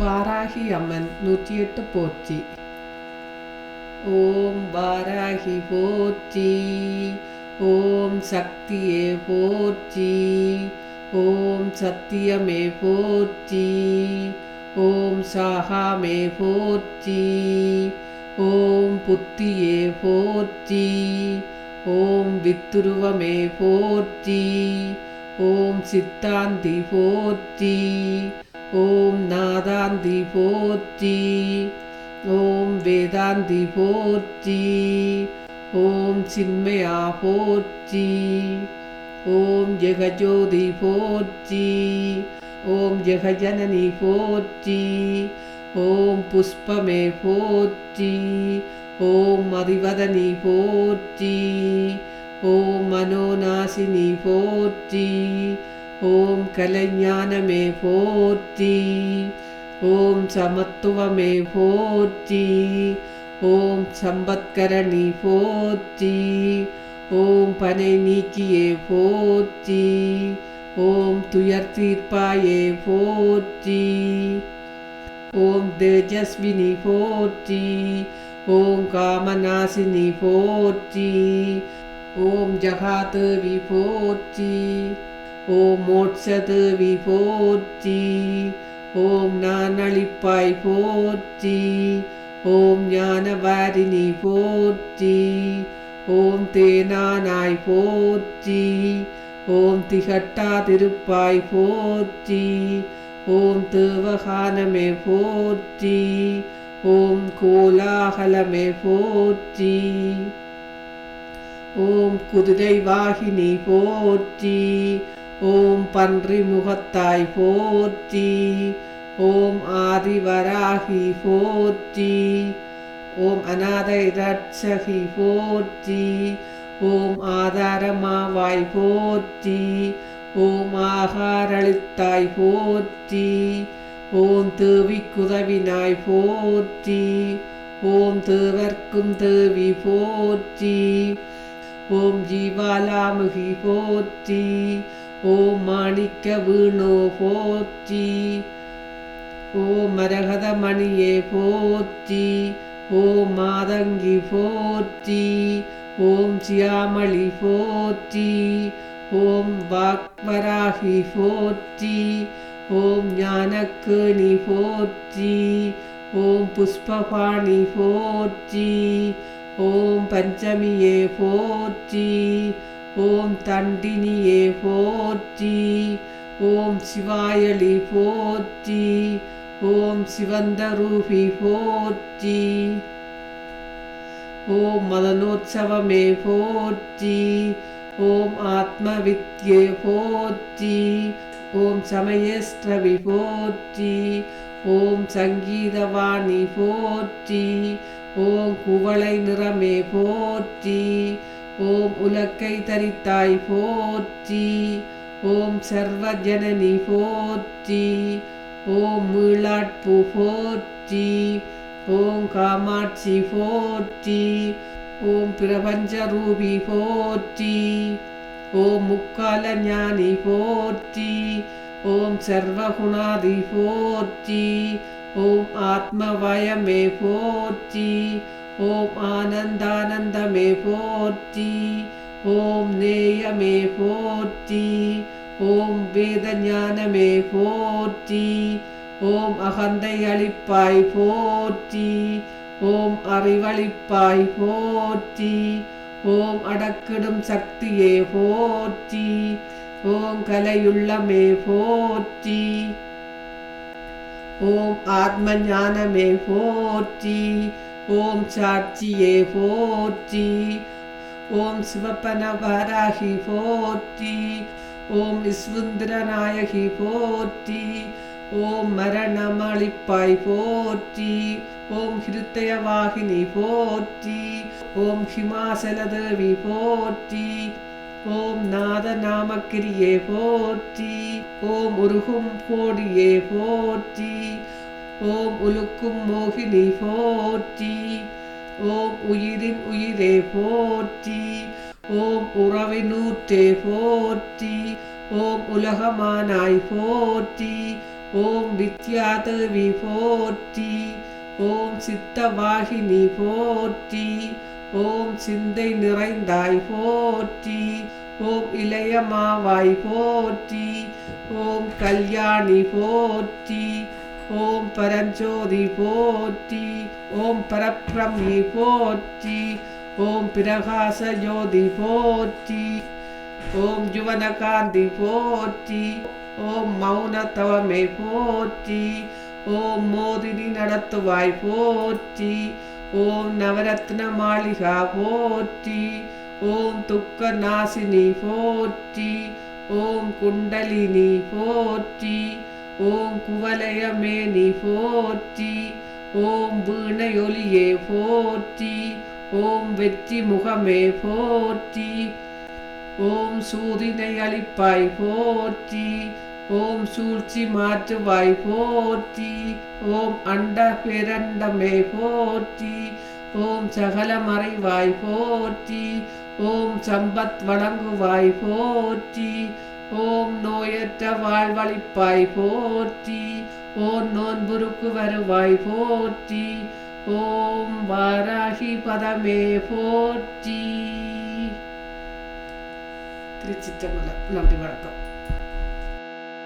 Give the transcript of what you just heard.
வாராகி அம்மன் நூற்றி எட்டு போற்றி ஓம் வாராகி போற்றி ஓம் சக்தியே போற்றி ஓம் சத்தியமே போற்றி ஓம் சாகாமே போற்றி ஓம் புத்தியே போற்றி ஓம் வித்துருவமே போற்றி ஓம் சித்தாந்தி போற்றி ஓம் நாதாந்தி போற்றி ஓம் வேதாந்தி போற்றி ஓம் சின்மயா போற்றி ஓம் ஜெகஜோதி போற்றி ஓம் ஜெகஜனனி போற்றி ஓம் புஷ்பமே போற்றி ஓம் அதிவதனி போற்றி ஓம் மனோநாசினி போற்றி ஓம் கலைஞானமே போற்றி ஓம் சமத்துவமே போற்றி ஓம் சம்பத்கரணி போற்றி ஓம் பனை நீக்கியே போற்றி ஓம் துயர் தீர்ப்பாயே போற்றி ஓம் தேஜஸ்வினி போற்றி ஓம் காமநாசினி போற்றி ஓம் ஜகாதேவி போற்றி ஓம் மோட்சது வி போற்றி ஓம் நான் அளிப்பாய் போற்றி ஓம் ஞானவாரிணி போற்றி ஓம் தேனானாய் போற்றி ஓம் திகட்டாதிருப்பாய் போற்றி ஓம் தேவகானமே போற்றி ஓம் கோலாகலமே போற்றி ஓம் குதிரை வாகினி போற்றி ஓம் பன்றி முகத்தாய் போற்றி ஓம் ஆதிவராகி போற்றி ஓம் அநாதை ரட்சகி போற்றி ஓம் ஆதாரமாவாய் போற்றி ஓம் ஆகாரளித்தாய் போற்றி ஓம் தேவிக்குதவினாய் போற்றி ஓம் தேவர்க்கும் தேவி போற்றி ஓம் ஜீவாலாமுகி போற்றி ஓம் மாணிக்க வீணோ போற்றி ஓம் மரகத மணியே போற்றி ஓம் மாதங்கி போற்றி ஓம் சியாமளி போற்றி ஓம் வாக்வராகி போற்றி ஓம் ஞானக்கேணி போற்றி ஓம் புஷ்பபாணி போற்றி ஓம் பஞ்சமியே போற்றி ஓம் தண்டினியே போற்றி ஓம் சிவாயளி போற்றி ஓம் சிவந்த ரூபி போற்றி ஓம் மதனோற்சவமே போற்றி ஓம் ஆத்மவித்யே போற்றி ஓம் சமயஸ்ரவி போற்றி ஓம் சங்கீதவாணி போற்றி ஓம் குவளை நிறமே போற்றி ஓம் உலக்கை தரித்தாய் போற்றி. ஓம் சர்வ ஜனனி போற்றி. ஓம் மீளாட்பு போற்றி. ஓம் காமாட்சி போற்றி. ஓம் பிரபஞ்ச ரூபி போற்றி. ஓம் முக்கால ஞானி போற்றி. ஓம் சர்வகுணாதி போற்றி. ஓம் ஆத்மவயமே போற்றி. ஓம் ஆனந்தானந்தமே போற்றி ஓம் நேயமே போற்றி ஓம் வேத ஞானமே போற்றி ஓம் அகந்தை அளிப்பாய் போற்றி ஓம் அறிவழிப்பாய் போற்றி ஓம் அடக்கிடும் சக்தியே போற்றி ஓம் கலையுள்ளமே போற்றி ஓம் ஆத்ம ஞானமே போற்றி ஓம் சாட்சியே போற்றி. ஓம் சிவப்பனவராகி போற்றி. ஓம் விஸ்வந்திரநாயகி போற்றி. ஓம் மரணமளிப்பாய் போற்றி. ஓம் ஹிருத்தயவாகினி போற்றி. ஓம் ஹிமாசலதேவி போற்றி. ஓம் நாத நாமக்கிரியே போற்றி. ஓம் உருகும் கோடியே போற்றி. ஓம் உலுக்கும் மோகினி போற்றி ஓம் உயிரின் உயிரே போற்றி ஓம் உறவினூற்றே போற்றி ஓம் உலகமானாய் போற்றி ஓம் வித்யாதேவி போற்றி ஓம் சித்தவாகினி போற்றி ஓம் சிந்தை நிறைந்தாய் போற்றி ஓம் இளையமாவாய் போற்றி ஓம் கல்யாணி போற்றி ஓம் பரஞ்சோதி போற்றி ஓம் பரப்ரம்மி போற்றி ஓம் பிரகாச ஜோதி போற்றி ஓம் ஜுவனகாந்தி போற்றி ஓம் மௌன தவமே போற்றி ஓம் மோதினி நடத்துவாய் போற்றி ஓம் நவரத்ன மாளிகா போற்றி ஓம் துக்க நாசினி போற்றி ஓம் குண்டலினி போற்றி ஓம் குவலயமே நீ போற்றி ஓம் வீணையொலியே போற்றி ஓம் வெற்றி முகமே போற்றி ஓம் சூதினை அளிப்பாய் போற்றி ஓம் சூழ்ச்சி மாற்றுவாய் போற்றி ஓம் அண்ட பிறண்டமே போற்றி ஓம் சகல மறைவாய் போற்றி ஓம் சம்பத் வழங்குவாய் போற்றி ஓம் நோயற்ற வாழ்வழிப்பாய் போற்றி ஓம் நோன்புருக்கு வருவாய் போற்றி ஓம் வாராகி பதமே போற்றி. திருச்சிற்றம்பலம் நன்றி வணக்கம்.